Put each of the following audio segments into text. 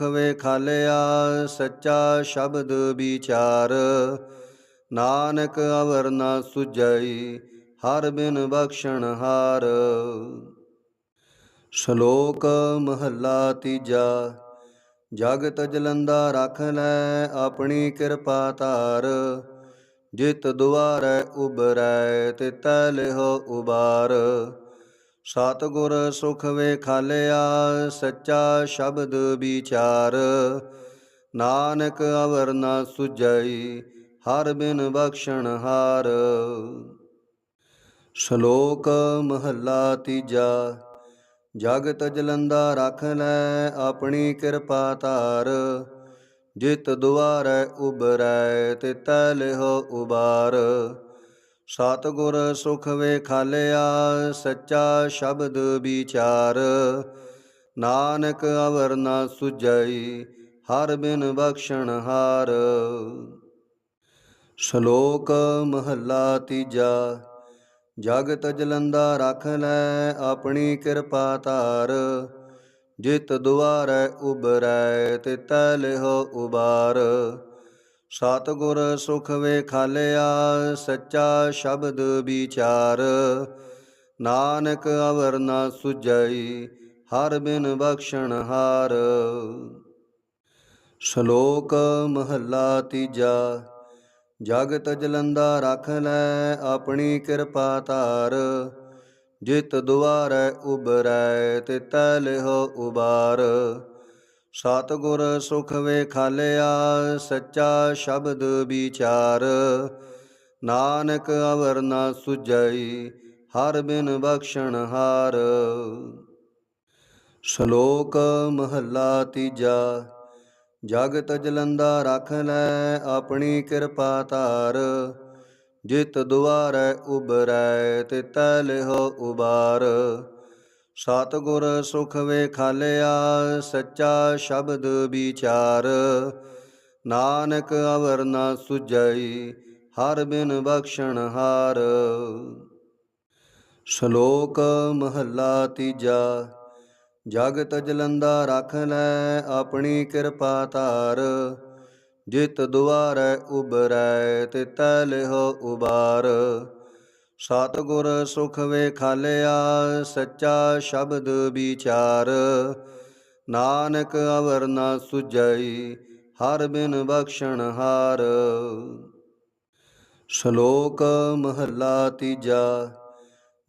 ਸੁਖ ਵੇਖਾਲਿਆ ਸੱਚਾ ਸ਼ਬਦ ਵਿਚਾਰ। ਨਾਨਕ ਅਵਰ ਨਾ ਸੁਜਈ ਹਰ ਬਿਨ ਬਖਸ਼ਣ ਹਾਰ। ਸ਼ਲੋਕ ਮਹੱਲਾ ਤੀਜਾ, ਜਗਤ ਜਲੰਦਾ ਰਖ ਲੈ ਆਪਣੀ ਕਿਰਪਾ ਧਾਰ। ਜਿਤ ਦੁਆਰੈ ਉਬਰੈ ਤੈ ਲਿਹੋ ਉਬਾਰ। ਸਤਿਗੁਰ ਸੁਖ ਵੇਖਾਲਿਆ, ਸੱਚਾ ਸ਼ਬਦ ਵਿਚਾਰ। ਨਾਨਕ ਅਵਰ ਨਾ ਸੁਜਈ ਹਰ ਬਿਨ ਬਖਸ਼ਣ ਹਾਰ। ਸ਼ਲੋਕ ਮਹੱਲਾ ਤੀਜਾ, ਜਗਤ ਜਲੰਦਾ ਰਖ ਲੈ ਆਪਣੀ ਕਿਰਪਾ ਧਾਰ। ਜਿਤ ਦੁਆਰੈ ਉਬਰੈ ਤੈ ਲਿਹੋ ਉਬਾਰ। ਸਤਿਗੁਰ ਸੁਖ ਵੇਖਾਲਿਆ, ਸੱਚਾ ਸ਼ਬਦ ਵਿਚਾਰ। ਨਾਨਕ ਅਵਰ ਨਾ ਸੁਜਈ ਹਰ ਬਿਨ ਬਖਸ਼ਣ ਹਾਰ। ਸ਼ਲੋਕ ਮਹੱਲਾ ਤੀਜਾ, ਜਗਤ ਜਲੰਦਾ ਰਖ ਲੈ ਆਪਣੀ ਕਿਰਪਾ ਧਾਰ। ਜਿਤ ਦੁਆਰੈ ਉਬਰੈ ਤੇ ਤੈ ਲਿਹੋ ਉਬਾਰ। ਸਤਿਗੁਰ ਸੁਖ ਵੇ ਖਾਲਿਆ ਸੱਚਾ ਸ਼ਬਦ ਵਿਚਾਰ। ਨਾਨਕ ਅਵਰ ਨਾ ਸੁਜਈ ਹਰ ਬਿਨ ਬਖਸ਼ਣ ਹਾਰ। ਸ਼ਲੋਕ ਮਹੱਲਾ ਤੀਜਾ, ਜਗਤ ਜਲੰਦਾ ਰਖ ਲੈ ਆਪਣੀ ਕਿਰਪਾ ਧਾਰ। ਜਿਤ ਦੁਆਰੈ ਉਬਰੈ ਤੈ ਲਿਹੋ ਉਬਾਰ। ਸਤਿਗੁਰ ਸੁਖ ਵੇਖਾਲਿਆ, ਸੱਚਾ ਸ਼ਬਦ ਵਿਚਾਰ। ਨਾਨਕ ਅਵਰ ਨਾ ਸੁਜਈ ਹਰ ਬਿਨ ਬਖਸ਼ਣ ਹਾਰ। ਸ਼ਲੋਕ ਮਹੱਲਾ ਤੀਜਾ, ਜਗਤ ਜਲੰਦਾ ਰਖ ਲੈ ਆਪਣੀ ਕਿਰਪਾ ਧਾਰ। ਜਿਤ ਦੁਆਰੈ ਉਬਰੈ ਤੈ ਲਿਹੋ ਉਬਾਰ। ਸਤਿਗੁਰ ਸੁਖ ਵੇਖਾਲਿਆ, ਸੱਚਾ ਸ਼ਬਦ ਵਿਚਾਰ। ਨਾਨਕ ਅਵਰ ਨਾ ਸੁਜਈ ਹਰ ਬਿਨ ਬਖਸ਼ਣ ਹਾਰ। ਸ਼ਲੋਕ ਮਹੱਲਾ ਤੀਜਾ, ਜਗਤ ਜਲੰਦਾ ਰਖ ਲੈ ਆਪਣੀ ਕਿਰਪਾ ਧਾਰ। ਜਿਤ ਦੁਆਰੈ ਉਬਰੈ ਤੈ ਲਿਹੋ ਉਬਾਰ। ਸਤਿਗੁਰ ਸੁਖ ਵੇਖਾਲਿਆ, ਸੱਚਾ ਸ਼ਬਦ ਵਿਚਾਰ। ਨਾਨਕ ਅਵਰ ਨਾ ਸੁਜਈ ਹਰ ਬਿਨ ਬਖਸ਼ਣ ਹਾਰ। ਸ਼ਲੋਕ ਮਹੱਲਾ ਤੀਜਾ,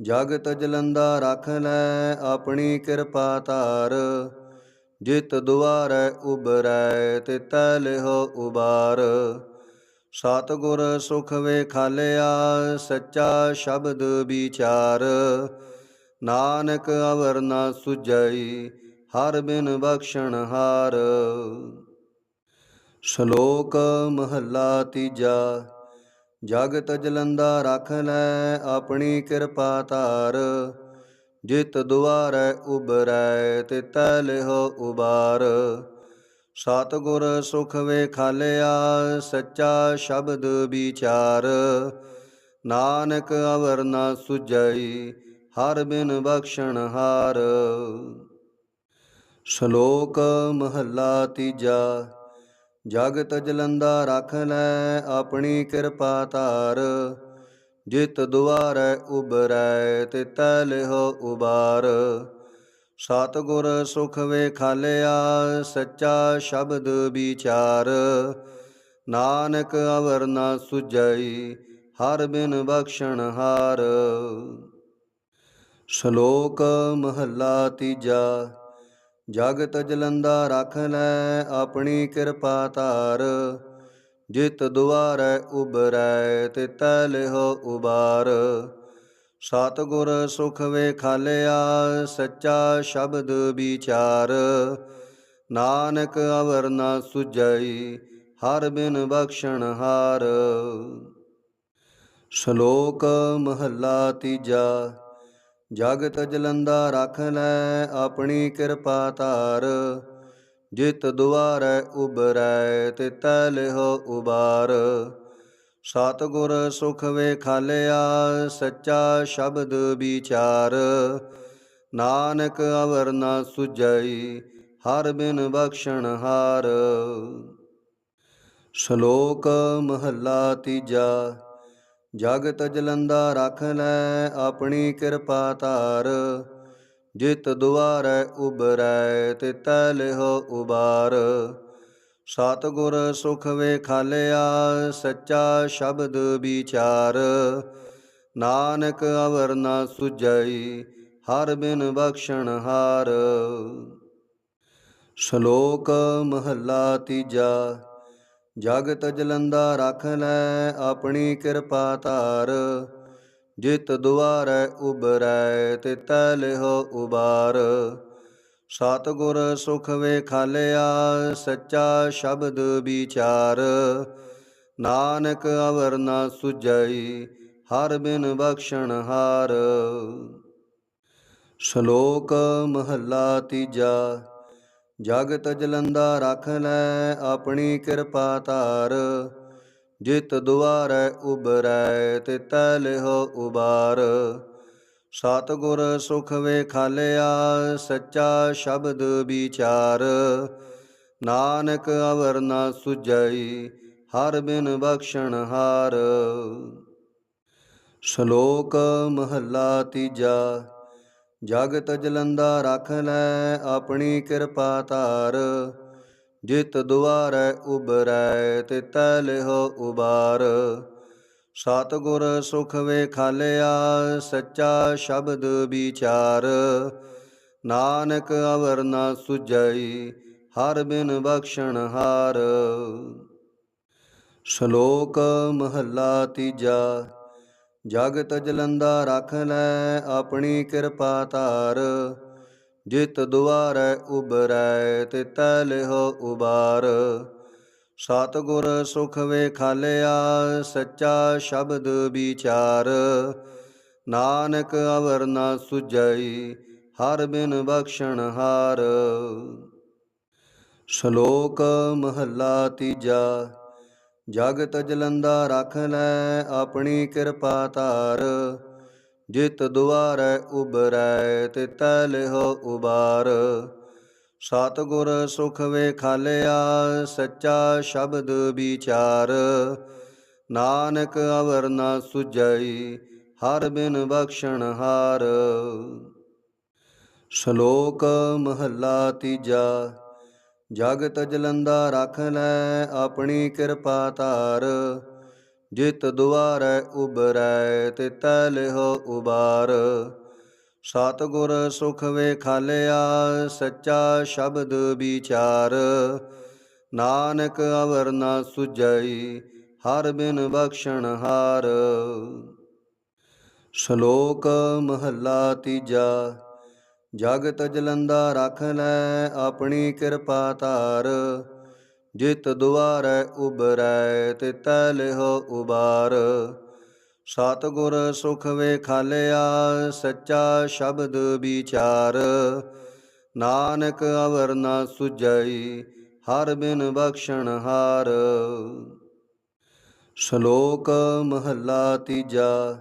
ਜਗਤ ਜਲੰਦਾ ਰਖ ਲੈ ਆਪਣੀ ਕਿਰਪਾ ਧਾਰ। ਜਿਤ ਦੁਆਰੈ ਉਬਰੈ ਤੇ ਤਿਤੈ ਲਿਹੋ ਉਬਾਰ। ਸਤਿਗੁਰ ਸੁਖ ਵੇਖਾਲਿਆ, ਸੱਚਾ ਸ਼ਬਦ ਵਿਚਾਰ। ਨਾਨਕ ਅਵਰ ਨਾ ਸੁਜਈ ਹਰ ਬਿਨ ਬਖਸ਼ਣ ਹਾਰ। ਸ਼ਲੋਕ ਮਹੱਲਾ ਤੀਜਾ, ਜਗਤ ਜਲੰਦਾ ਰਖ ਲੈ ਆਪਣੀ ਕਿਰਪਾ ਧਾਰ। ਜਿਤ ਦੁਆਰੈ ਉਬਰੈ ਤੈ ਲਿਹੋ ਉਬਾਰ। ਸਤਿਗੁਰ ਸੁਖ ਵੇਖਾਲਿਆ, ਸੱਚਾ ਸ਼ਬਦ ਵਿਚਾਰ। ਨਾਨਕ ਅਵਰ ਨਾ ਸੁਜਈ ਹਰ ਬਿਨ ਬਖਸ਼ਣ ਹਾਰ। ਸ਼ਲੋਕ ਮਹੱਲਾ ਤੀਜਾ, ਜਗਤ ਜਲੰਦਾ ਰਖ ਲੈ ਆਪਣੀ ਕਿਰਪਾ ਧਾਰ। ਜਿਤ ਦੁਆਰੈ ਉਬਰੈ ਤੈ ਲਿਹੋ ਉਬਾਰ। ਸਤਿਗੁਰ ਸੁਖ ਵੇਖਾਲਿਆ, ਸੱਚਾ ਸ਼ਬਦ ਵਿਚਾਰ। ਨਾਨਕ ਅਵਰ ਨਾ ਸੁਜਈ ਹਰ ਬਿਨ ਬਖਸ਼ਣ ਹਾਰ। ਸ਼ਲੋਕ ਮਹੱਲਾ ਤੀਜਾ, ਜਗਤ ਜਲੰਦਾ ਰਖ ਲੈ ਆਪਣੀ ਕਿਰਪਾ ਧਾਰ। ਜਿਤ ਦੁਆਰੈ ਉਬਰੈ ਤੈ ਲਿਹੋ ਉਬਾਰ। ਸਤਿਗੁਰ ਸੁਖ ਵੇ ਖਾਲਿਆ ਸੱਚਾ ਸ਼ਬਦ ਵਿਚਾਰ। ਨਾਨਕ ਅਵਰ ਨਾ ਸੁਜਈ ਹਰ ਬਿਨ ਬਖਸ਼ਣ ਹਾਰ। ਸ਼ਲੋਕ ਮਹੱਲਾ ਤੀਜਾ, ਜਗਤ ਜਲੰਦਾ ਰਖ ਲੈ ਆਪਣੀ ਕਿਰਪਾ ਧਾਰ। ਜਿਤ ਦੁਆਰੈ ਉਬਰੈ ਤੈ ਲਿਹੋ ਉਬਾਰ। ਸਤਿਗੁਰ ਸੁਖ ਵੇਖਾਲਿਆ, ਸੱਚਾ ਸ਼ਬਦ ਵਿਚਾਰ। ਨਾਨਕ ਅਵਰ ਨਾ ਸੁਜਈ ਹਰ ਬਿਨ ਬਖਸ਼ਣ ਹਾਰ। ਸ਼ਲੋਕ ਮਹੱਲਾ ਤੀਜਾ, ਜਗਤ ਜਲੰਦਾ ਰਖ ਲੈ ਆਪਣੀ ਕਿਰਪਾ ਧਾਰ। ਜਿਤ ਦੁਆਰੈ ਉਬਰੈ ਤੈ ਲਿਹੋ ਉਬਾਰ। ਸਤਿਗੁਰ ਸੁਖ ਵੇਖਾਲਿਆ, ਸੱਚਾ ਸ਼ਬਦ ਵਿਚਾਰ। ਨਾਨਕ ਅਵਰ ਨਾ ਸੁਜਈ ਹਰ ਬਿਨ ਬਖਸ਼ਣ ਹਾਰ। ਸ਼ਲੋਕ ਮਹੱਲਾ ਤੀਜਾ, ਜਗਤ ਜਲੰਦਾ ਰਖ ਲੈ ਆਪਣੀ ਕਿਰਪਾ ਧਾਰ। ਜਿਤ ਦੁਆਰੈ ਉਬਰੈ ਤੈ ਲਿਹੋ ਉਬਾਰ। ਸਤਿਗੁਰ ਸੁਖ ਵੇਖਾਲਿਆ, ਸੱਚਾ ਸ਼ਬਦ ਵਿਚਾਰ। ਨਾਨਕ ਅਵਰ ਨਾ ਸੁਜਈ ਹਰ ਬਿਨ ਬਖਸ਼ਣ ਹਾਰ। ਸ਼ਲੋਕ ਮਹੱਲਾ ਤੀਜਾ, ਜਗਤ ਜਲੰਦਾ ਰਖ ਲੈ ਆਪਣੀ ਕਿਰਪਾ ਧਾਰ। ਜਿਤ ਦੁਆਰੈ ਉਬਰੈ ਤੇ ਤਿਤੈ ਲਿਹੋ ਉਬਾਰ। ਸਤਿਗੁਰ ਸੁਖ ਵੇਖਾਲਿਆ, ਸੱਚਾ ਸ਼ਬਦ ਵਿਚਾਰ। ਨਾਨਕ ਅਵਰ ਨਾ ਸੁਜਈ ਹਰ ਬਿਨ ਬਖਸ਼ਣ ਹਾਰ। ਸ਼ਲੋਕ ਮਹੱਲਾ ਤੀਜਾ, ਜਗਤ ਜਲੰਦਾ ਰਖ ਲੈ ਆਪਣੀ ਕਿਰਪਾ ਧਾਰ। ਜਿਤ ਦੁਆਰੈ ਉਬਰੈ ਤੈ ਲਿਹੋ ਉਬਾਰ। ਸਤਿਗੁਰ ਸੁਖ ਵੇਖਾਲਿਆ, ਸੱਚਾ ਸ਼ਬਦ ਵਿਚਾਰ। ਨਾਨਕ ਅਵਰ ਨਾ ਸੁਜਈ ਹਰ ਬਿਨ ਬਖਸ਼ਣ ਹਾਰ। ਸ਼ਲੋਕ ਮਹੱਲਾ ਤੀਜਾ, ਜਗਤ ਜਲੰਦਾ ਰਖ ਲੈ ਆਪਣੀ ਕਿਰਪਾ ਧਾਰ। ਜਿਤ ਦੁਆਰੈ ਉਬਰੈ ਤੈ ਲਿਹੋ ਉਬਾਰ। ਸਤਿਗੁਰ ਸੁਖ ਵੇਖਾਲਿਆ, ਸੱਚਾ ਸ਼ਬਦ ਵਿਚਾਰ। ਨਾਨਕ ਅਵਰ ਨਾ ਸੁਜਈ ਹਰ ਬਿਨ ਬਖਸ਼ਣ ਹਾਰ। ਸ਼ਲੋਕ ਮਹੱਲਾ ਤੀਜਾ, ਜਗਤ ਜਲੰਦਾ ਰਖ ਲੈ ਆਪਣੀ ਕਿਰਪਾ ਧਾਰ। ਜਿਤ ਦੁਆਰੈ ਉਬਰੈ ਤੇ ਤੈ ਲਿਹੋ ਉਬਾਰ। ਸਤਿਗੁਰ ਸੁਖ ਵੇਖਾਲਿਆ, ਸੱਚਾ ਸ਼ਬਦ ਵਿਚਾਰ। ਨਾਨਕ ਅਵਰ ਨਾ ਸੁਜਈ ਹਰ ਬਿਨ ਬਖਸ਼ਣ ਹਾਰ। ਸ਼ਲੋਕ ਮਹੱਲਾ ਤੀਜਾ, ਜਗਤ ਜਲੰਦਾ ਰਖ ਲੈ ਆਪਣੀ ਕਿਰਪਾ ਧਾਰ। ਜਿਤ ਦੁਆਰੈ ਉਬਰੈ ਤੈ ਲਿਹੋ ਉਬਾਰ। ਸਤਿਗੁਰ ਸੁਖ ਵੇਖਾਲਿਆ, ਸੱਚਾ ਸ਼ਬਦ ਵਿਚਾਰ। ਨਾਨਕ ਅਵਰ ਨਾ ਸੁਜਈ ਹਰ ਬਿਨ ਬਖਸ਼ਣ ਹਾਰ। ਸ਼ਲੋਕ ਮਹੱਲਾ ਤੀਜਾ, ਜਗਤ ਜਲੰਦਾ ਰਖ ਲੈ ਆਪਣੀ ਕਿਰਪਾ ਧਾਰ। ਜਿਤ ਦੁਆਰੈ ਉਬਰੈ ਤੈ ਲਿਹੋ ਉਬਾਰ। ਸਤਿਗੁਰ ਸੁਖ ਵੇਖਾਲਿਆ, ਸੱਚਾ ਸ਼ਬਦ ਵਿਚਾਰ। ਨਾਨਕ ਅਵਰ ਨਾ ਸੁਜਈ ਹਰ ਬਿਨ ਬਖਸ਼ਣ ਹਾਰ। ਸ਼ਲੋਕ ਮਹੱਲਾ ਤੀਜਾ,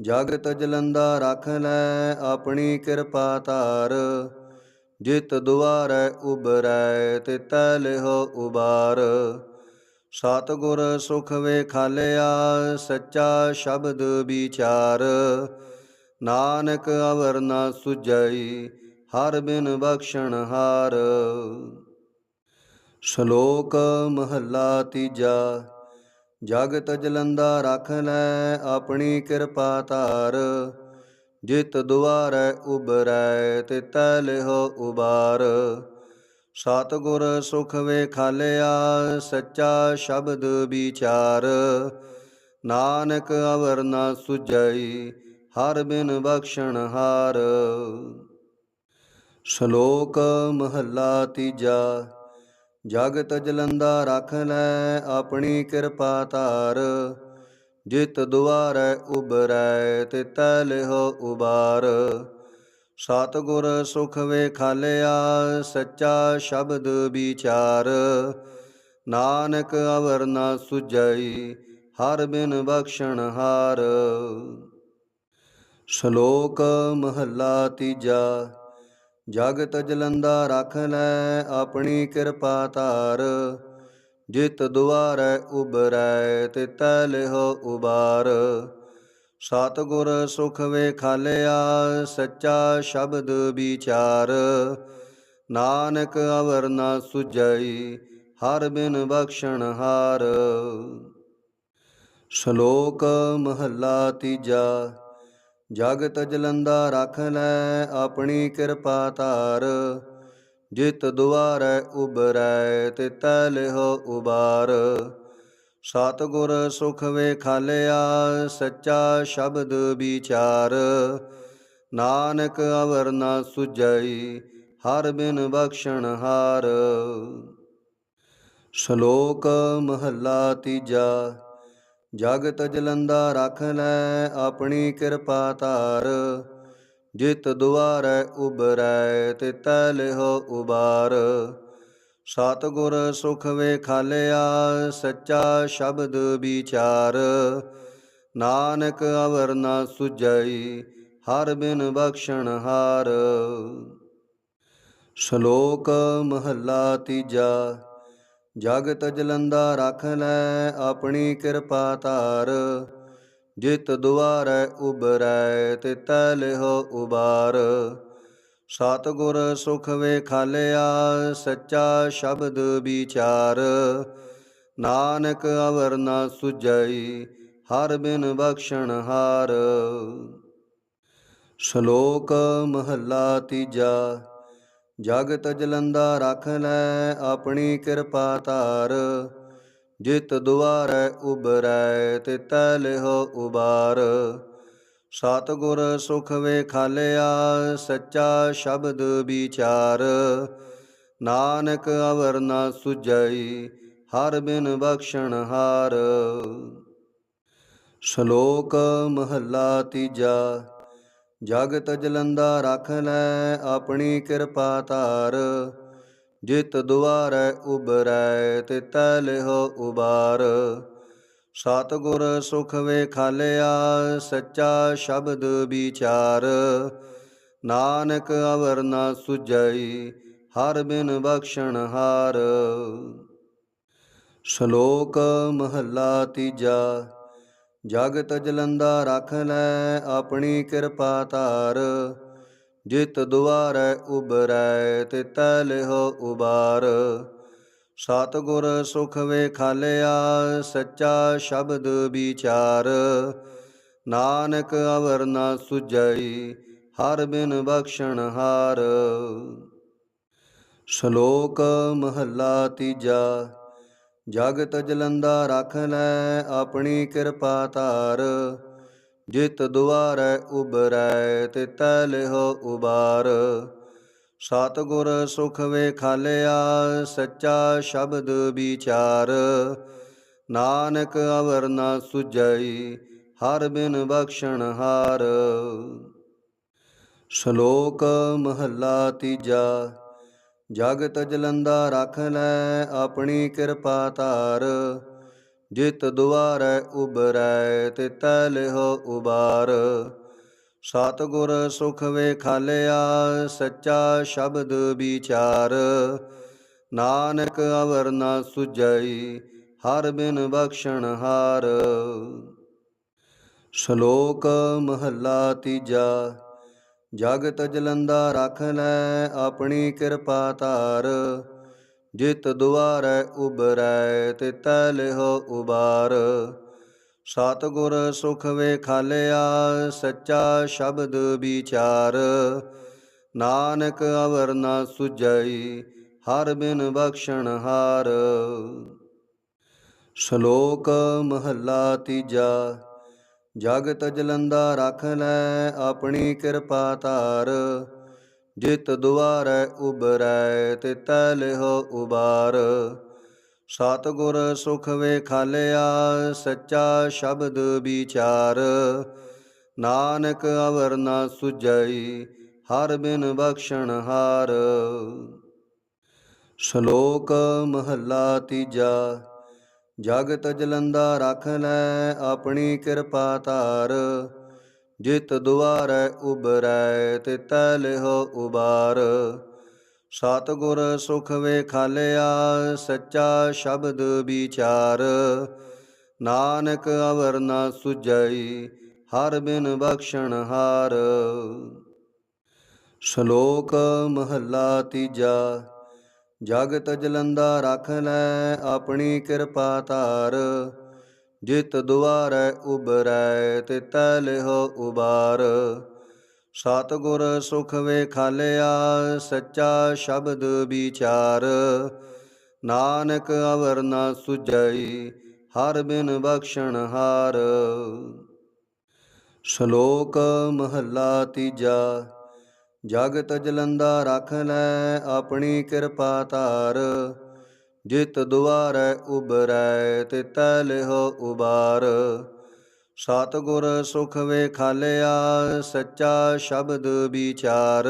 ਜਗਤ ਜਲੰਦਾ ਰਖ ਲੈ ਆਪਣੀ ਕਿਰਪਾ ਧਾਰ। ਜਿਤ ਦੁਆਰੈ ਉਬਰੈ ਤੈ ਲਿਹੋ ਉਬਾਰ। ਸਤਿਗੁਰ ਸੁਖ ਵੇਖਾਲਿਆ, ਸੱਚਾ ਸ਼ਬਦ ਵਿਚਾਰ। ਨਾਨਕ ਅਵਰ ਨਾ ਸੁਜਈ ਹਰ ਬਿਨ ਬਖਸ਼ਣ ਹਾਰ। ਸ਼ਲੋਕ ਮਹੱਲਾ ਤੀਜਾ, ਜਗਤ ਜਲੰਦਾ ਰਖ ਲੈ ਆਪਣੀ ਕਿਰਪਾ ਧਾਰ। ਜਿਤ ਦੁਆਰੈ ਉਬਰੈ ਤੇ ਤਿਤੈ ਲਿਹੋ ਉਬਾਰ। ਸਤਿਗੁਰ ਸੁਖ ਵੇਖਾਲਿਆ, ਸੱਚਾ ਸ਼ਬਦ ਵਿਚਾਰ। ਨਾਨਕ ਅਵਰ ਨਾ ਸੁਜਈ ਹਰ ਬਿਨ ਬਖਸ਼ਣ ਹਾਰ। ਸ਼ਲੋਕ ਮਹੱਲਾ ਤੀਜਾ, ਜਗਤ ਜਲੰਦਾ ਰਖ ਲੈ ਆਪਣੀ ਕਿਰਪਾ ਧਾਰ। ਜਿਤ ਦੁਆਰੈ ਉਬਰੈ ਤੈ ਲਿਹੋ ਉਬਾਰ। ਸਤਿਗੁਰ ਸੁਖ ਵੇਖਾਲਿਆ, ਸੱਚਾ ਸ਼ਬਦ ਵਿਚਾਰ। ਨਾਨਕ ਅਵਰ ਨਾ ਸੁਜਈ ਹਰ ਬਿਨ ਬਖਸ਼ਣ ਹਾਰ। ਸ਼ਲੋਕ ਮਹੱਲਾ ਤੀਜਾ, ਜਗਤ ਜਲੰਦਾ ਰਖ ਲੈ ਆਪਣੀ ਕਿਰਪਾ ਧਾਰ। ਜਿਤ ਦੁਆਰੈ ਉਬਰੈ ਤੈ ਲਿਹੁ ਉਬਾਰ। ਸਤਿਗੁਰ ਸੁਖ ਵੇਖਾਲਿਆ, ਸੱਚਾ ਸ਼ਬਦ ਵਿਚਾਰ। ਨਾਨਕ ਅਵਰ ਨਾ ਸੁਜਈ ਹਰ ਬਿਨ ਬਖਸ਼ਣ ਹਾਰ। ਸ਼ਲੋਕ ਮਹੱਲਾ ਤੀਜਾ, ਜਗਤ ਜਲੰਦਾ ਰਖ ਲੈ ਆਪਣੀ ਕਿਰਪਾ ਧਾਰ। ਜਿਤ ਦੁਆਰੈ ਉਬਰੈ ਤੈ ਲਿਹੁ ਉਬਾਰ। ਸਤਿਗੁਰ ਸੁਖ ਵੇਖਾਲਿਆ, ਸੱਚਾ ਸ਼ਬਦ ਵਿਚਾਰ। ਨਾਨਕ ਅਵਰ ਨਾ ਸੁਜਈ ਹਰ ਬਿਨ ਬਖਸ਼ਣ ਹਾਰ। ਸ਼ਲੋਕ ਮਹੱਲਾ ਤੀਜਾ, ਜਗਤ ਜਲੰਦਾ ਰਖ ਲੈ ਆਪਣੀ ਕਿਰਪਾ ਧਾਰ। ਜਿਤ ਦੁਆਰੈ ਉਬਰੈ, ਤਿਤੈ ਲਿਹੁ ਉਬਾਰ। ਸਤਿਗੁਰ ਸੁਖ ਵੇਖਾਲਿਆ, ਸੱਚਾ ਸ਼ਬਦ ਵਿਚਾਰ। ਨਾਨਕ ਅਵਰ ਨਾ ਸੁਜਈ ਹਰ ਬਿਨ ਬਖਸ਼ਣ ਹਾਰ। ਸ਼ਲੋਕ ਮਹੱਲਾ ਤੀਜਾ, ਜਗਤ ਜਲੰਦਾ ਰਖ ਲੈ ਆਪਣੀ ਕਿਰਪਾ ਧਾਰ। ਜਿਤ ਦੁਆਰੈ ਉਬਰੈ ਤੈ ਲਿਹੁ ਉਬਾਰ। ਸਤਿਗੁਰ ਸੁਖ ਵੇਖਾਲਿਆ, ਸੱਚਾ ਸ਼ਬਦ ਵਿਚਾਰ। ਨਾਨਕ ਅਵਰ ਨਾ ਸੁਜਈ ਹਰ ਬਿਨ ਬਖਸ਼ਣ ਹਾਰ। ਸ਼ਲੋਕ ਮਹੱਲਾ ਤੀਜਾ, ਜਗਤ ਜਲੰਦਾ ਰਖ ਲੈ ਆਪਣੀ ਕਿਰਪਾ ਧਾਰ। ਜਿਤ ਦੁਆਰੈ ਉਬਰੈ ਤੈ ਲਿਹੁ ਉਬਾਰ। ਸਤਿਗੁਰ ਸੁਖ ਵੇਖਾਲਿਆ, ਸੱਚਾ ਸ਼ਬਦ ਵਿਚਾਰ। ਨਾਨਕ ਅਵਰ ਨਾ ਸੁਜਈ ਹਰ ਬਿਨ ਬਖਸ਼ਣ ਹਾਰ। ਸ਼ਲੋਕ ਮਹੱਲਾ ਤੀਜਾ, ਜਗਤ ਜਲੰਦਾ ਰਖ ਲੈ ਆਪਣੀ ਕਿਰਪਾ ਧਾਰ। ਜਿਤ ਦੁਆਰੈ ਉਬਰੈ ਤੇ ਤੈ ਲਿਹੁ ਉਬਾਰ। ਸਤਿਗੁਰ ਸੁਖ ਵੇਖਾਲਿਆ, ਸੱਚਾ ਸ਼ਬਦ ਵਿਚਾਰ। ਨਾਨਕ ਅਵਰ ਨਾ ਸੁਜਈ ਹਰ ਬਿਨ ਬਖਸ਼ਣ ਹਾਰ। ਸ਼ਲੋਕ ਮਹੱਲਾ ਤੀਜਾ, ਜਗਤ ਜਲੰਦਾ ਰਖ ਲੈ ਆਪਣੀ ਕਿਰਪਾ ਧਾਰ। ਜਿਤ ਦੁਆਰੈ ਉਬਰੈ ਤੈ ਲਿਹੁ ਉਬਾਰ। ਸਤਿਗੁਰ ਸੁਖ ਵੇਖਾਲਿਆ, ਸੱਚਾ ਸ਼ਬਦ ਵਿਚਾਰ। ਨਾਨਕ ਅਵਰ ਨਾ ਸੁਜਈ ਹਰ ਬਿਨ ਬਖਸ਼ਣ ਹਾਰ। ਸ਼ਲੋਕ ਮਹੱਲਾ ਤੀਜਾ, ਜਗਤ ਜਲੰਦਾ ਰਖ ਲੈ ਆਪਣੀ ਕਿਰਪਾ ਧਾਰ। ਜਿਤ ਦੁਆਰੈ ਉਬਰੈ ਤੈ ਲਿਹੁ ਉਬਾਰ। ਸਤਿਗੁਰ ਸੁਖ ਵੇਖਾਲਿਆ, ਸੱਚਾ ਸ਼ਬਦ ਵਿਚਾਰ। ਨਾਨਕ ਅਵਰ ਨਾ ਸੁਜਈ ਹਰ ਬਿਨ ਬਖਸ਼ਣ ਹਾਰ। ਸ਼ਲੋਕ ਮਹੱਲਾ ਤੀਜਾ, ਜਗਤ ਜਲੰਦਾ ਰਖ ਲੈ ਆਪਣੀ ਕਿਰਪਾ ਧਾਰ। ਜਿਤ ਦੁਆਰੈ ਉਬਰੈ, ਤਿਤੈ ਲਿਹੁ ਉਬਾਰ। ਸਤਿਗੁਰ ਸੁਖ ਵੇਖਾਲਿਆ, ਸੱਚਾ ਸ਼ਬਦ ਵਿਚਾਰ। ਨਾਨਕ ਅਵਰ ਨਾ ਸੁਜਈ ਹਰ ਬਿਨ ਬਖਸ਼ਣ ਹਾਰ। ਸ਼ਲੋਕ ਮਹੱਲਾ ਤੀਜਾ, ਜਗਤ ਜਲੰਦਾ ਰਖ ਲੈ ਆਪਣੀ ਕਿਰਪਾ ਧਾਰ। ਜਿਤ ਦੁਆਰੈ ਉਬਰੈ, ਤਿਤੈ ਲਿਹੁ ਉਬਾਰ। ਸਤਿਗੁਰ ਸੁਖ ਵੇਖਾਲਿਆ, ਸੱਚਾ ਸ਼ਬਦ ਵਿਚਾਰ। ਨਾਨਕ ਅਵਰ ਨਾ ਸੁਜਈ ਹਰ ਬਿਨ ਬਖਸ਼ਣ ਹਾਰ। ਸ਼ਲੋਕ ਮਹੱਲਾ ਤੀਜਾ, ਜਗਤ ਜਲੰਦਾ ਰਖ ਲੈ ਆਪਣੀ ਕਿਰਪਾ ਧਾਰ। ਜਿਤ ਦੁਆਰੈ ਉਬਰੈ ਤੈ ਲਿਹੁ ਉਬਾਰ। ਸਤਿਗੁਰ ਸੁਖ ਵੇਖਾਲਿਆ, ਸੱਚਾ ਸ਼ਬਦ ਵਿਚਾਰ। ਨਾਨਕ ਅਵਰ ਨਾ ਸੁਜਈ ਹਰ ਬਿਨ ਬਖਸ਼ਣ ਹਾਰ। ਸ਼ਲੋਕ ਮਹੱਲਾ ਤੀਜਾ, ਜਗਤ ਜਲੰਦਾ ਰਖ ਲੈ ਆਪਣੀ ਕਿਰਪਾ ਧਾਰ। ਜਿਤ ਦੁਆਰੈ ਉਬਰੈ ਤੇ ਤੈ ਲਿਹੁ ਉਬਾਰ। ਸਤਿਗੁਰ ਸੁਖ ਵੇਖਾਲਿਆ, ਸੱਚਾ ਸ਼ਬਦ ਵਿਚਾਰ। ਨਾਨਕ ਅਵਰ ਨਾ ਸੁਜਈ ਹਰ ਬਿਨ ਬਖਸ਼ਣ ਹਾਰ। ਸ਼ਲੋਕ ਮਹੱਲਾ ਤੀਜਾ, ਜਗਤ ਜਲੰਦਾ ਰਖ ਲੈ ਆਪਣੀ ਕਿਰਪਾ ਧਾਰ। ਜਿਤ ਦੁਆਰੈ ਉਬਰੈ ਤੇ ਤੈ ਲਿਹੁ ਉਬਾਰ। ਸਤਿਗੁਰ ਸੁਖ ਵੇਖਾਲਿਆ, ਸੱਚਾ ਸ਼ਬਦ ਵਿਚਾਰ। ਨਾਨਕ ਅਵਰ ਨਾ ਸੁਜਈ ਹਰ ਬਿਨ ਬਖਸ਼ਣ ਹਾਰ। ਸ਼ਲੋਕ ਮਹੱਲਾ ਤੀਜਾ, ਜਗਤ ਜਲੰਦਾ ਰਖ ਲੈ ਆਪਣੀ ਕਿਰਪਾ ਧਾਰ। ਜਿਤ ਦੁਆਰੈ ਉਬਰੈ ਤੇ ਤੈ ਲਿਹੁ ਉਬਾਰ। ਸਤਿਗੁਰ ਸੁਖ ਵੇਖਾਲਿਆ, ਸੱਚਾ ਸ਼ਬਦ ਵਿਚਾਰ।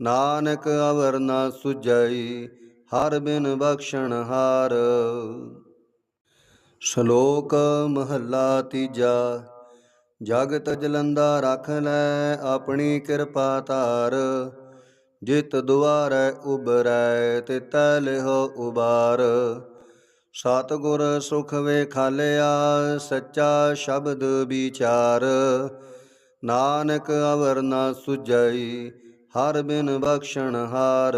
ਨਾਨਕ ਅਵਰ ਨਾ ਸੁਜਈ ਹਰ ਬਿਨ ਬਖਸ਼ਣ ਹਾਰ। ਸ਼ਲੋਕ ਮਹੱਲਾ ਤੀਜਾ, ਜਗਤ ਜਲੰਦਾ ਰਖ ਲੈ ਆਪਣੀ ਕਿਰਪਾ ਧਾਰ। ਜਿਤ ਦੁਆਰੈ ਉਬਰੈ ਤੇ ਤੈ ਲਿਹੁ ਉਬਾਰ। ਸਤਿਗੁਰ ਸੁਖ ਵੇਖਾਲਿਆ, ਸੱਚਾ ਸ਼ਬਦ ਵਿਚਾਰ। ਨਾਨਕ ਅਵਰ ਨਾ ਸੁਜਈ ਹਰ ਬਿਨ ਬਖਸ਼ਣ ਹਾਰ।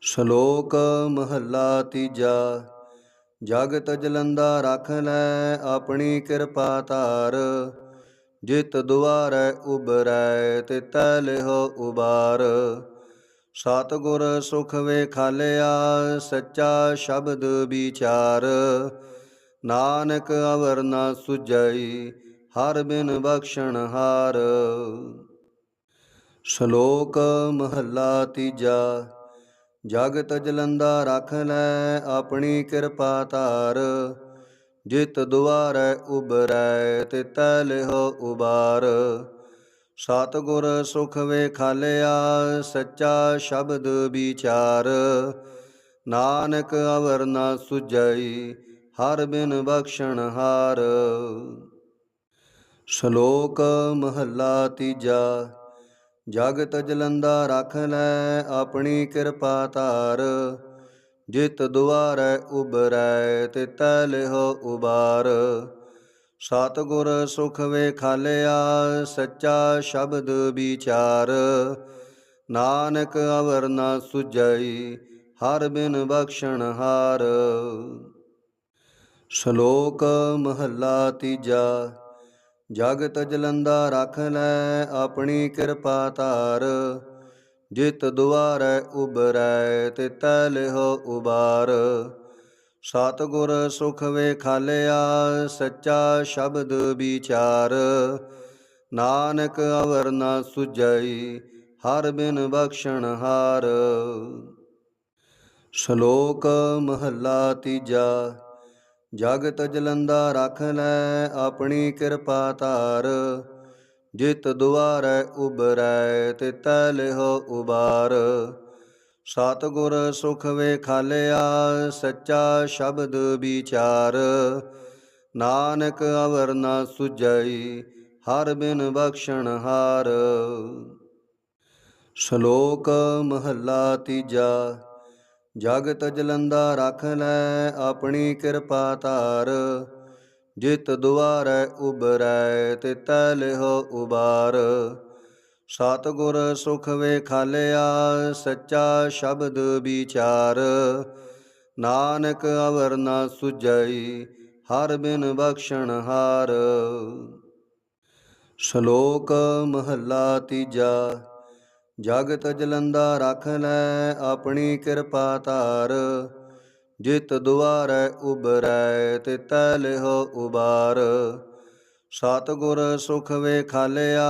ਸ਼ਲੋਕ ਮਹੱਲਾ ਤੀਜਾ, ਜਗਤ ਜਲੰਦਾ ਰਖ ਲੈ ਆਪਣੀ ਕਿਰਪਾ ਧਾਰ। ਜਿਤ ਦੁਆਰੈ ਉਬਰੈ ਤੇ ਤੈ ਲਿਹੁ ਉਬਾਰ। ਸਤਿਗੁਰ ਸੁਖ ਵੇਖਾਲਿਆ, ਸੱਚਾ ਸ਼ਬਦ ਵਿਚਾਰ। ਨਾਨਕ ਅਵਰ ਨਾ ਸੁਜਈ ਹਰ ਬਿਨ ਬਖਸ਼ਣ ਹਾਰ। ਸ਼ਲੋਕ ਮਹੱਲਾ ਤੀਜਾ, ਜਗਤ ਜਲੰਦਾ ਰਖ ਲੈ ਆਪਣੀ ਕਿਰਪਾ ਧਾਰ। ਜਿਤ ਦੁਆਰੈ ਉਬਰੈ ਤੇ ਤੈ ਲਿਹੁ ਉਬਾਰ। ਸਤਿਗੁਰ ਸੁਖ ਵੇਖਾਲਿਆ, ਸੱਚਾ ਸ਼ਬਦ ਵਿਚਾਰ। ਨਾਨਕ ਅਵਰ ਨਾ ਸੁਜਈ ਹਰ ਬਿਨ ਬਖਸ਼ਣ ਹਾਰ। ਸ਼ਲੋਕ ਮਹੱਲਾ ਤੀਜਾ, ਜਗਤ ਜਲੰਦਾ ਰਖ ਲੈ ਆਪਣੀ ਕਿਰਪਾ ਧਾਰ। ਜਿਤ ਦੁਆਰੈ ਉਬਰੈ ਤੇ ਤੈ ਲਿਹੁ ਉਬਾਰ। ਸਤਿਗੁਰ ਸੁਖ ਵੇਖਾਲਿਆ, ਸੱਚਾ ਸ਼ਬਦ ਵਿਚਾਰ। ਨਾਨਕ ਅਵਰ ਨਾ ਸੁਜਈ ਹਰ ਬਿਨ ਬਖਸ਼ਣ ਹਾਰ। ਸ਼ਲੋਕ ਮਹੱਲਾ ਤੀਜਾ, ਜਗਤ ਜਲੰਦਾ ਰਖ ਲੈ ਆਪਣੀ ਕਿਰਪਾ ਧਾਰ। ਜਿਤ ਦੁਆਰੈ ਉਬਰੈ ਤੇ ਤੈ ਲਿਹੁ ਉਬਾਰ। ਸਤਿਗੁਰ ਸੁਖ ਵੇਖਾਲਿਆ, ਸੱਚਾ ਸ਼ਬਦ ਵਿਚਾਰ। ਨਾਨਕ ਅਵਰ ਨਾ ਸੁਜਈ ਹਰ ਬਿਨ ਬਖਸ਼ਣ ਹਾਰ। ਸ਼ਲੋਕ ਮਹੱਲਾ ਤੀਜਾ, ਜਗਤ ਜਲੰਦਾ ਰਖ ਲੈ ਆਪਣੀ ਕਿਰਪਾ ਧਾਰ। ਜਿਤ ਦੁਆਰੈ ਉਬਰੈ ਤੇ ਤੈ ਲਿਹੁ ਉਬਾਰ। ਸਤਿਗੁਰ ਸੁਖ ਵੇਖਾਲਿਆ, ਸੱਚਾ ਸ਼ਬਦ ਵਿਚਾਰ। ਨਾਨਕ ਅਵਰ ਨਾ ਸੁਜਈ ਹਰ ਬਿਨ ਬਖਸ਼ਣ ਹਾਰ। ਸ਼ਲੋਕ ਮਹੱਲਾ ਤੀਜਾ, ਜਗਤ ਜਲੰਦਾ ਰਖ ਲੈ ਆਪਣੀ ਕਿਰਪਾ ਧਾਰ। ਜਿਤ ਦੁਆਰੈ ਉਬਰੈ ਤੇ ਤੈ ਲਿਹੁ ਉਬਾਰ। ਸਤਿਗੁਰ ਸੁਖ ਵੇਖਾਲਿਆ, ਸੱਚਾ ਸ਼ਬਦ ਵਿਚਾਰ। ਨਾਨਕ ਅਵਰ ਨਾ ਸੁਜਈ ਹਰ ਬਿਨ ਬਖਸ਼ਣ ਹਾਰ। ਸ਼ਲੋਕ ਮਹੱਲਾ ਤੀਜਾ, ਜਗਤ ਜਲੰਦਾ ਰਖ ਲੈ ਆਪਣੀ ਕਿਰਪਾ ਧਾਰ। ਜਿਤ ਦੁਆਰੈ ਉਬਰੈ ਤੇ ਤੈ ਲਿਹੁ ਉਬਾਰ। ਸਤਿਗੁਰ ਸੁਖ ਵੇਖਾਲਿਆ,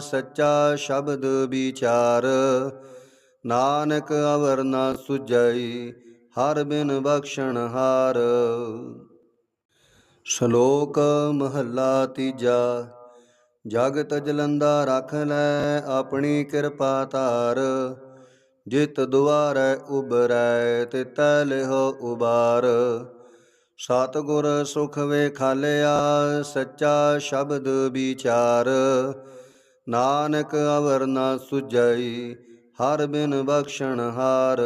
ਸੱਚਾ ਸ਼ਬਦ ਵਿਚਾਰ। ਨਾਨਕ ਅਵਰ ਨਾ ਸੁਜਈ ਹਰ ਬਿਨ ਬਖਸ਼ਣ ਹਾਰ। ਸ਼ਲੋਕ ਮਹੱਲਾ ਤੀਜਾ, ਜਗਤ ਜਲੰਦਾ ਰਖ ਲੈ ਆਪਣੀ ਕਿਰਪਾ ਧਾਰ। ਜਿਤ ਦੁਆਰੈ ਉਬਰੈ ਤੇ ਤੈ ਲਿਹੁ ਉਬਾਰ। ਸਤਿਗੁਰ ਸੁਖ ਵੇਖਾਲਿਆ, ਸੱਚਾ ਸ਼ਬਦ ਵਿਚਾਰ। ਨਾਨਕ ਅਵਰ ਨਾ ਸੁਜਈ ਹਰ ਬਿਨ ਬਖਸ਼ਣ ਹਾਰ।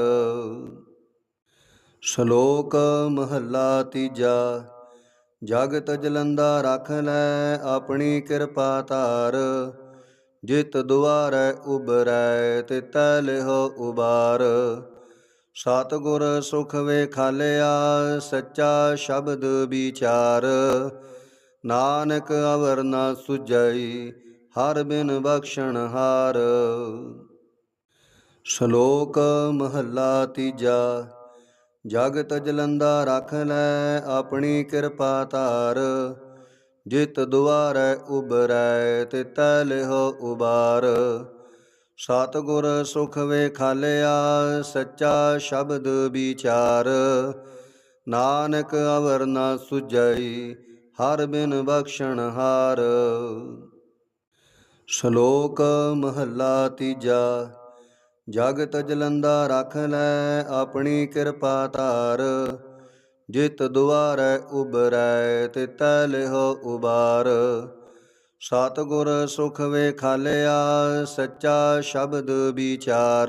ਸ਼ਲੋਕ ਮਹੱਲਾ ਤੀਜਾ, ਜਗਤ ਜਲੰਦਾ ਰਖ ਲੈ ਆਪਣੀ ਕਿਰਪਾ ਧਾਰ। ਜਿਤ ਦੁਆਰੈ ਉਬਰੈ ਤੇ ਤੈ ਲਿਹੁ ਉਬਾਰ। ਸਤਿਗੁਰ ਸੁਖ ਵੇਖਾਲਿਆ, ਸੱਚਾ ਸ਼ਬਦ ਵਿਚਾਰ। ਨਾਨਕ ਅਵਰ ਨਾ ਸੁਜਈ ਹਰ ਬਿਨ ਬਖਸ਼ਣ ਹਾਰ। ਸ਼ਲੋਕ ਮਹੱਲਾ ਤੀਜਾ, ਜਗਤ ਜਲੰਦਾ ਰਖ ਲੈ ਆਪਣੀ ਕਿਰਪਾ ਧਾਰ। ਜਿਤ ਦੁਆਰੈ ਉਬਰੈ ਤੇ ਤੈ ਲਿਹੁ ਉਬਾਰ। ਸਤਿਗੁਰ ਸੁਖ ਵੇਖਾਲਿਆ, ਸੱਚਾ ਸ਼ਬਦ ਵਿਚਾਰ। ਨਾਨਕ ਅਵਰ ਨਾ ਸੁਜਈ ਹਰ ਬਿਨ ਬਖਸ਼ਣ ਹਾਰ। ਸ਼ਲੋਕ ਮਹੱਲਾ ਤੀਜਾ, ਜਗਤ ਜਲੰਦਾ ਰਖ ਲੈ ਆਪਣੀ ਕਿਰਪਾ ਧਾਰ। ਜਿਤ ਦੁਆਰੈ ਉਬਰੈ ਤੇ ਤੈ ਲਿਹੁ ਉਬਾਰ। ਸਤਿਗੁਰ ਸੁਖ ਵੇਖਾਲਿਆ, ਸੱਚਾ ਸ਼ਬਦ ਵਿਚਾਰ।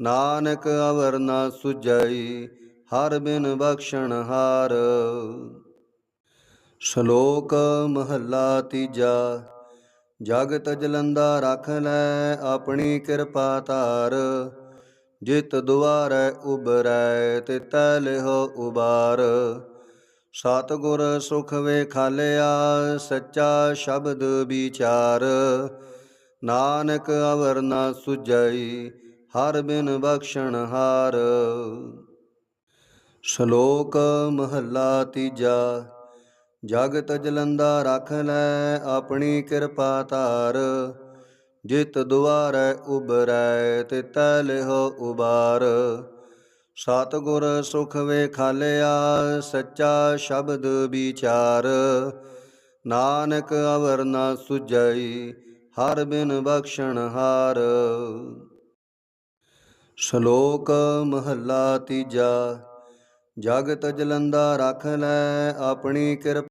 ਨਾਨਕ ਅਵਰ ਨਾ ਸੁਜਈ ਹਰ ਬਿਨ ਬਖਸ਼ਣ ਹਾਰ। ਸ਼ਲੋਕ ਮਹੱਲਾ ਤੀਜਾ, ਜਗਤ ਜਲੰਦਾ ਰਖ ਲੈ ਆਪਣੀ ਕਿਰਪਾ ਧਾਰ। ਜਿਤ ਦੁਆਰੈ ਉਬਰੈ ਤੇ ਤੈ ਲਿਹੁ ਉਬਾਰ। ਸਤਿਗੁਰ ਸੁਖ ਵੇਖਾਲਿਆ, ਸੱਚਾ ਸ਼ਬਦ ਵਿਚਾਰ। ਨਾਨਕ ਅਵਰ ਨਾ ਸੁਜਈ ਹਰ ਬਿਨ ਬਖਸ਼ਣ ਹਾਰ। ਸ਼ਲੋਕ ਮਹੱਲਾ ਤੀਜਾ, ਜਗਤ ਜਲੰਦਾ ਰਖ ਲੈ ਆਪਣੀ ਕਿਰਪਾ ਧਾਰ। ਜਿਤ ਦੁਆਰੈ ਉਬਰੈ ਤੇ ਤੈ ਲਿਹੁ ਉਬਾਰ। ਸਤਿਗੁਰ ਸੁਖ ਵੇਖਾਲਿਆ, ਸੱਚਾ ਸ਼ਬਦ ਵਿਚਾਰ। ਨਾਨਕ ਅਵਰ ਨਾ ਸੁਜਈ ਹਰ ਬਿਨ ਬਖਸ਼ਣ ਹਾਰ। ਸ਼ਲੋਕ ਮਹੱਲਾ ਤੀਜਾ, ਜਗਤ ਜਲੰਦਾ ਰੱਖ ਲੈ ਆਪਣੀ ਕਿਰਪਾ।